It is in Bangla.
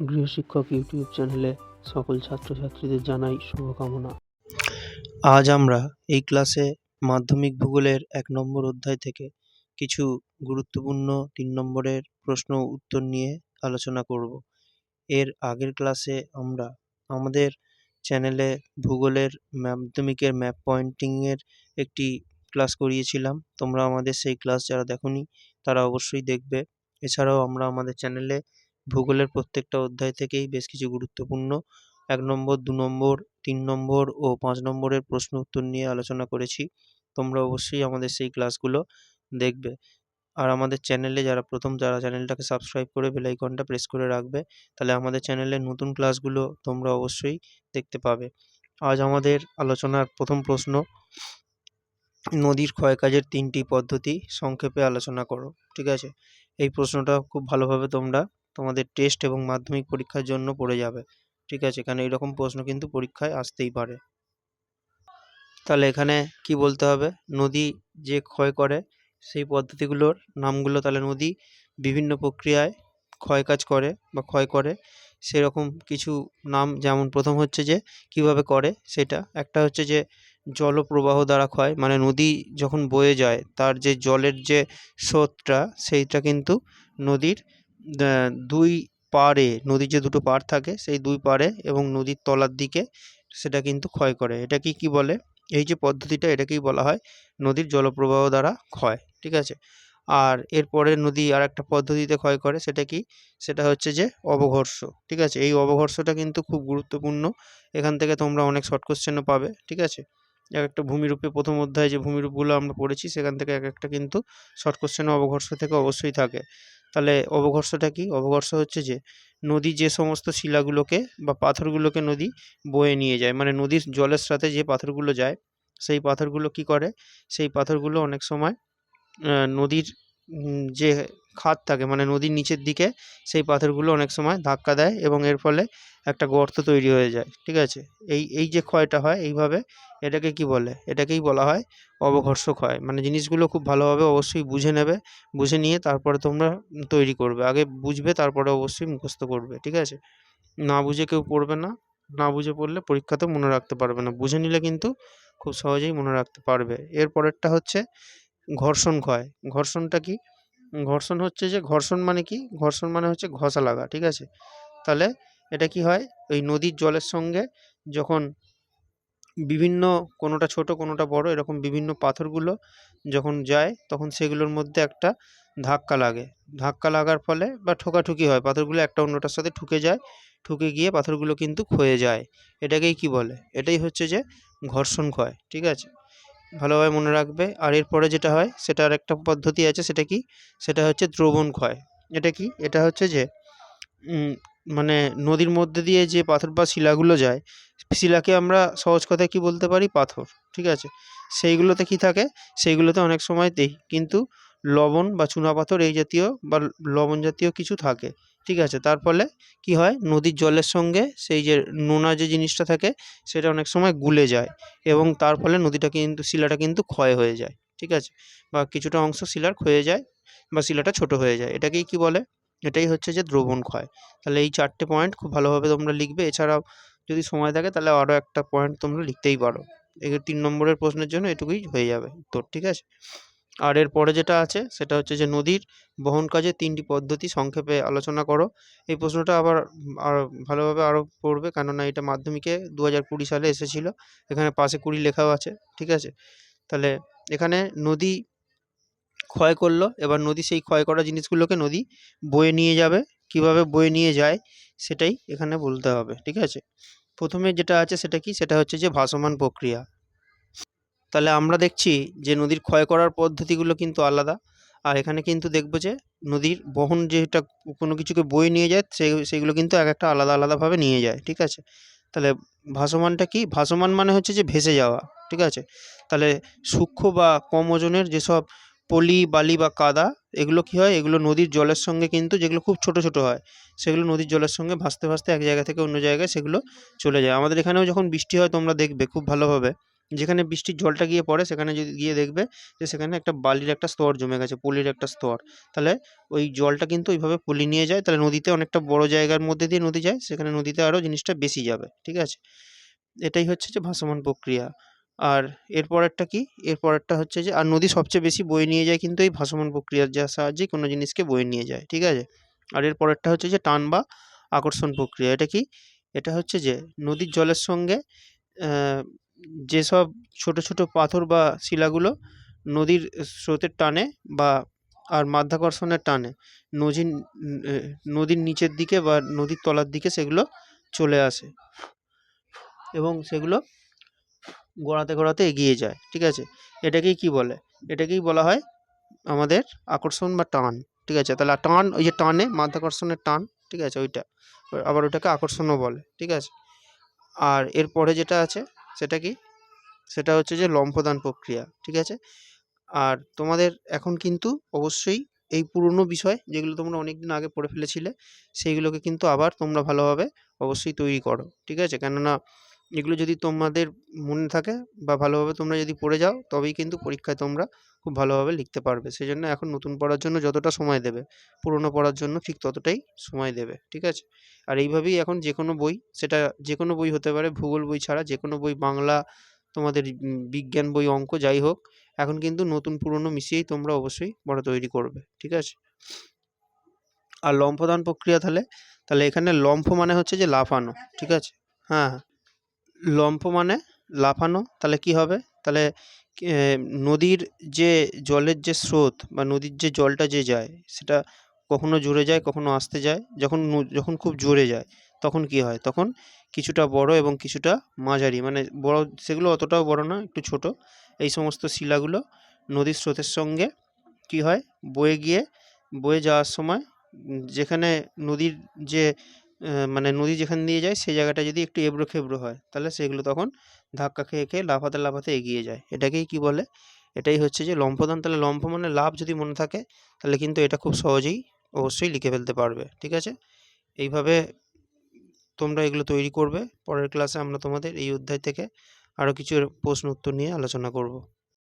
গৃহশিক্ষক ইউটিউব চ্যানেলে সকল ছাত্রছাত্রীদের জানাই শুভকামনা। আজ আমরা এই ক্লাসে মাধ্যমিক ভূগোলের এক নম্বর অধ্যায় থেকে কিছু গুরুত্বপূর্ণ তিন নম্বরের প্রশ্ন উত্তর নিয়ে আলোচনা করব। এর আগের ক্লাসে আমরা আমাদের চ্যানেলে ভূগোলের মাধ্যমিকের ম্যাপ পয়েন্টিংয়ের একটি ক্লাস করিয়েছিলাম। তোমরা আমাদের সেই ক্লাস যারা দেখোনি, তারা অবশ্যই দেখবে। এছাড়াও আমরা আমাদের চ্যানেলে ভূগোলের প্রত্যেকটা অধ্যায় থেকেই বেশ কিছু গুরুত্বপূর্ণ। এক নম্বর, দু নম্বর, তিন নম্বর ও পাঁচ নম্বরের প্রশ্ন উত্তর নিয়ে আলোচনা করেছি। তোমরা অবশ্যই আমাদের সেই ক্লাসগুলো দেখবে। আর আমাদের চ্যানেলে যারা প্রথম যারা চ্যানেলটাকে সাবস্ক্রাইব করে বেল আইকনটা প্রেস করে রাখবে। তাহলে আমাদের চ্যানেলের নতুন ক্লাসগুলো তোমরা অবশ্যই দেখতে পাবে। আজ আমাদের আলোচনার প্রথম প্রশ্ন, নদীর ক্ষয়কাজের তিনটি পদ্ধতি সংক্ষেপে আলোচনা করো। ঠিক আছে? এই প্রশ্নটা খুব ভালোভাবে তোমরা তোমাদের টেস্ট এবং মাধ্যমিক পরীক্ষার জন্য পড়ে যাবে। ঠিক আছে? কারণ এইরকম প্রশ্ন কিন্তু পরীক্ষায় আসতেই পারে। তাহলে এখানে কি বলতে হবে? নদী যে ক্ষয় করে, সেই পদ্ধতিগুলোর নামগুলো তাহলে নদী বিভিন্ন প্রক্রিয়ায় ক্ষয় কাজ করে বা ক্ষয় করে। সেরকম কিছু নাম যেমন প্রথম হচ্ছে যে, কীভাবে করে সেটা। একটা হচ্ছে যে, জলপ্রবাহ দ্বারা ক্ষয় মানে নদী যখন বয়ে যায়, তার যে জলের যে স্রোতটা, সেইটা কিন্তু নদীর দুই পাড়ে, নদীর যে দুটো পাড় থাকে, সেই দুই পাড়ে এবং নদীর তলার দিকে সেটা কিন্তু ক্ষয় করে। এটাকেই কী বলে? এই যে পদ্ধতিটা এটাকেই বলা হয় নদীর জলপ্রবাহ দ্বারা ক্ষয়, ঠিক আছে? আর এরপরে নদী আর একটা পদ্ধতিতে ক্ষয় করে, সেটা কি? সেটা হচ্ছে যে অবঘর্ষ, ঠিক আছে? এই অবঘর্ষটা কিন্তু খুব গুরুত্বপূর্ণ। এখান থেকে তোমরা অনেক শর্ট কোশ্চেনও পাবে, ঠিক আছে? এক একটা ভূমিরূপে, প্রথম অধ্যায়ে যে ভূমিরূপগুলো আমরা পড়েছি, সেখান থেকে এক একটা কিন্তু শর্ট কোশ্চেন অবঘর্ষ থেকে অবশ্যই থাকে। তাহলে অবঘর্ষটা কি? অবঘর্ষ হচ্ছে যে নদী যে সমস্ত শিলাগুলোকে বা পাথরগুলোকে নদী বয়ে নিয়ে যায় মানে নদীর জলের সাথে যে পাথরগুলো যায়, সেই পাথরগুলো কি করে? সেই পাথরগুলো অনেক সময় নদীর যে খাত থাকে মানে নদীর নিচের দিকে সেই পাথরগুলো অনেক সময় ধাক্কা দেয় এবং এর ফলে একটা গর্ত তৈরি হয়ে যায়, ঠিক আছে? এই এই যে ক্ষয়টা হয় এইভাবে এটাকে কি বলে? এটাকেই বলা হয় অবঘর্ষ ক্ষয় মানে জিনিসগুলো খুব ভালোভাবে অবশ্যই বুঝে নেবে, বুঝে নিয়ে তারপরে তোমরা তৈরি করবে, আগে বুঝবে তারপরে অবশ্যই মুখস্থ করবে, ঠিক আছে? না বুঝে কেউ পড়বে না না বুঝে পড়লে পরীক্ষাতেও মনে রাখতে পারবে না, বুঝে নিলে কিন্তু খুব সহজেই মনে রাখতে পারবে। এর পরেরটা হচ্ছে ঘর্ষণ ক্ষয়, ঘর্ষণটা কি? ঘর্ষণ হচ্ছে যে ঘর্ষণ মানে কি? ঘর্ষণ মানে হচ্ছে ঘষা লাগা, ঠিক আছে? তাহলে এটা কি হয়? ওই নদীর জলের সঙ্গে যখন বিভিন্ন কোনোটা ছোট, কোনোটা বড়, এরকম বিভিন্ন পাথরগুলো যখন যায়, তখন সেগুলোর মধ্যে একটা ধাক্কা লাগে। ধাক্কা লাগার ফলে বা ঠোকাঠুকি হয়, পাথরগুলো একটা অন্যটার সাথে ঠুকে যায়, ঠুকে গিয়ে পাথরগুলো কিন্তু ক্ষয়ে যায়। এটাকেই কি বলে? এটাই হচ্ছে যে ঘর্ষণ ক্ষয়, ঠিক আছে? ভালোভাবে মনে রাখবে। আর এরপরে যেটা হয় সেটার একটা পদ্ধতি আছে, সেটা কি? সেটা হচ্ছে দ্রবণ ক্ষয়। এটা কি? এটা হচ্ছে যে মানে নদীর মধ্যে দিয়ে যে পাথর বা শিলাগুলো যায়, শিলাকে আমরা সহজ কথায় কি বলতে পারি? পাথর, ঠিক আছে? সেইগুলোতে কি থাকে? সেইগুলোতে অনেক সময় দেই। কিন্তু লবণ বা চুনাপাথর এই জাতীয় বা লবণ জাতীয় কিছু থাকে, ঠিক আছে? তার ফলে কি হয়? নদীর জলের সঙ্গে সেই যে নোনা যে জিনিসটা থাকে, সেটা অনেক সময় গুলে যায় এবং তার ফলে নদীটা কিন্তু, শিলাটা কিন্তু ক্ষয় হয়ে যায়, ঠিক আছে? বা কিছুটা অংশ শিলার ক্ষয়ে যায় বা শিলাটা ছোট হয়ে যায়। এটাকেই কি বলে? এটাই হচ্ছে যে দ্রবণ ক্ষয়। তাহলে এই চারটে পয়েন্ট খুব ভালোভাবে তোমরা লিখবে। এছাড়াও যদি সময় থাকে, তাহলে আরও একটা পয়েন্ট তোমরা লিখতেই পারো। এই তিন নম্বরের প্রশ্নের জন্য এটুকুই হয়ে যাবে উত্তর, ঠিক আছে? আর এর পরে যেটা আছে, সেটা হচ্ছে যে নদীর বহন কাজের তিনটি পদ্ধতি সংক্ষেপে আলোচনা করো। এই প্রশ্নটা আবার আর ভালোভাবে আরও পড়বে, কেননা এটা মাধ্যমিকে দু হাজার কুড়ি সালে এসেছিল, এখানে পাশে কুড়ি লেখাও আছে, ঠিক আছে? তাহলে এখানে নদী ক্ষয় করল, এবার নদী সেই ক্ষয় করা জিনিসগুলোকে নদী বয়ে নিয়ে যাবে। কীভাবে বয়ে নিয়ে যায়, সেটাই এখানে বলতে হবে, ঠিক আছে? প্রথমে যেটা আছে সেটা কি? সেটা হচ্ছে যে ভাসমান প্রক্রিয়া। তাহলে আমরা দেখছি যে নদীর ক্ষয় করার পদ্ধতিগুলো কিন্তু আলাদা। আর এখানে কিন্তু দেখব যে নদীর বহন যেটা কোনো কিছুকে বয়ে নিয়ে যায় সেই সেইগুলো কিন্তু এক একটা আলাদা আলাদাভাবে নিয়ে যায়, ঠিক আছে? তাহলে ভাসমানটা কি? ভাসমান মানে হচ্ছে যে ভেসে যাওয়া, ঠিক আছে? তাহলে সূক্ষ্ম বা কম ওজনের যেসব পলি, বালি বা কাদা, এগুলো কি হয়? এগুলো নদীর জলের সঙ্গে কিন্তু যেগুলো খুব ছোটো ছোটো হয়, সেগুলো নদীর জলের সঙ্গে ভাসতে ভাসতে এক জায়গা থেকে অন্য জায়গায় সেগুলো চলে যায়। আমাদের এখানেও যখন বৃষ্টি হয় তোমরা দেখবে খুব ভালোভাবে। যেখানে বৃষ্টির জলটা গিয়ে পড়ে, সেখানে যদি গিয়ে দেখবে যে সেখানে একটা বালির একটা স্তর জমে গেছে, পলির একটা স্তর। তাহলে ওই জলটা কিন্তু ওইভাবে পলি নিয়ে যায়, তাহলে নদীতে অনেকটা বড় জায়গার মধ্যে দিয়ে নদী যায়, সেখানে নদীতে আরও জিনিসটা বেশি যাবে, ঠিক আছে? এটাই হচ্ছে যে ভাসমান প্রক্রিয়া। আর এর পরেরটা কি? এর পরেরটা হচ্ছে যে, আর নদী সবচেয়ে বেশি বয়ে নিয়ে যায় কিন্তু এই ভাসমান প্রক্রিয়ার যা সাহায্যে কোনো জিনিসকে বয়ে নিয়ে যায়, ঠিক আছে? আর এর পরেরটা হচ্ছে যে টান বা আকর্ষণ প্রক্রিয়া। এটা কি? এটা হচ্ছে যে নদীর জলের সঙ্গে যেসব ছোট ছোট পাথর বা শিলাগুলো নদীর স্রোতের টানে বা, আর মাধ্যাকর্ষণের টানে নদীর নদীর নিচের দিকে বা নদীর তলার দিকে সেগুলো চলে আসে এবং সেগুলো গড়াতে গড়াতে এগিয়ে যায়, ঠিক আছে? এটাকেই কি বলে? এটাকেই বলা হয় আমাদের আকর্ষণ বা টান, ঠিক আছে? তাহলে টান, ওই যে টানে, মাধ্যাকর্ষণের টান, ঠিক আছে? ওইটা, আবার ওটাকে আকর্ষণও বলে, ঠিক আছে? আর এরপরে যেটা আছে সেটা কি? সেটা হচ্ছে যে লম্ফদান প্রক্রিয়া, ঠিক আছে? আর তোমাদের এখন কিন্তু অবশ্যই এই পুরনো বিষয় যেগুলো তোমরা অনেক দিন আগে পড়ে ফেলেছিলে, সেইগুলোকে কিন্তু আবার তোমরা ভালোভাবে অবশ্যই তৈরি করো, ঠিক আছে? কেননা এগুলো যদি তোমাদের মনে থাকে বা ভালোভাবে তোমরা যদি পড়ে যাও, তবেই কিন্তু পরীক্ষায় তোমরা খুব ভালোভাবে লিখতে পারবে। সেই জন্য এখন নতুন পড়ার জন্য যতটা সময় দেবে, পুরনো পড়ার জন্য ঠিক ততটাই সময় দেবে, ঠিক আছে? আর এইভাবেই এখন যে কোনো বই, সেটা যে কোনো বই হতে পারে, ভূগোল বই ছাড়া যে কোনো বই, বাংলা, তোমাদের বিজ্ঞান বই, অঙ্ক, যাই হোক, এখন কিন্তু নতুন পুরনো মিশিয়েই তোমরা অবশ্যই পড়া তৈরি করবে, ঠিক আছে? আর লম্ফদান প্রক্রিয়া তাহলে তাহলে এখানে লম্ফ মানে হচ্ছে যে লাফানো, ঠিক আছে? হ্যাঁ হ্যাঁ। লম্ফ মানে লাফানো, তাহলে কি হবে? তাহলে নদীর যে জলের যে স্রোত বা নদীর যে জলটা যে যায়, সেটা কখনো জোরে যায়, কখনো আস্তে যায়। যখন যখন খুব জোরে যায়, তখন কি হয়? তখন কিছুটা বড় এবং কিছুটা মাঝারি। মানে বড়, সেগুলো অতটাও বড় না, একটু ছোট। এই সমস্ত শিলাগুলো নদীর স্রোতের সঙ্গে কি হয়? বয়ে গিয়ে, বয়ে যাওয়ার সময় যেখানে নদীর যে মানে নদী যেখান দিয়ে যায়, সেই জায়গাটা যদি একটু এবড়ো খেবড়ো হয়, তাহলে সেগুলো তখন ধাক্কা খেয়ে খেয়ে লাফাতে লাফাতে এগিয়ে যায়। এটাকেই কি বলে? এটাই হচ্ছে যে লম্ফদান। তাহলে লম্ফ মানে লাভ যদি মনে থাকে, তাহলে কিন্তু এটা খুব সহজেই অবশ্যই লিখে ফেলতে পারবে, ঠিক আছে? এইভাবে তোমরা এগুলো তৈরি করবে। পরের ক্লাসে আমরা তোমাদের এই অধ্যায় থেকে আরও কিছু প্রশ্ন উত্তর নিয়ে আলোচনা করব।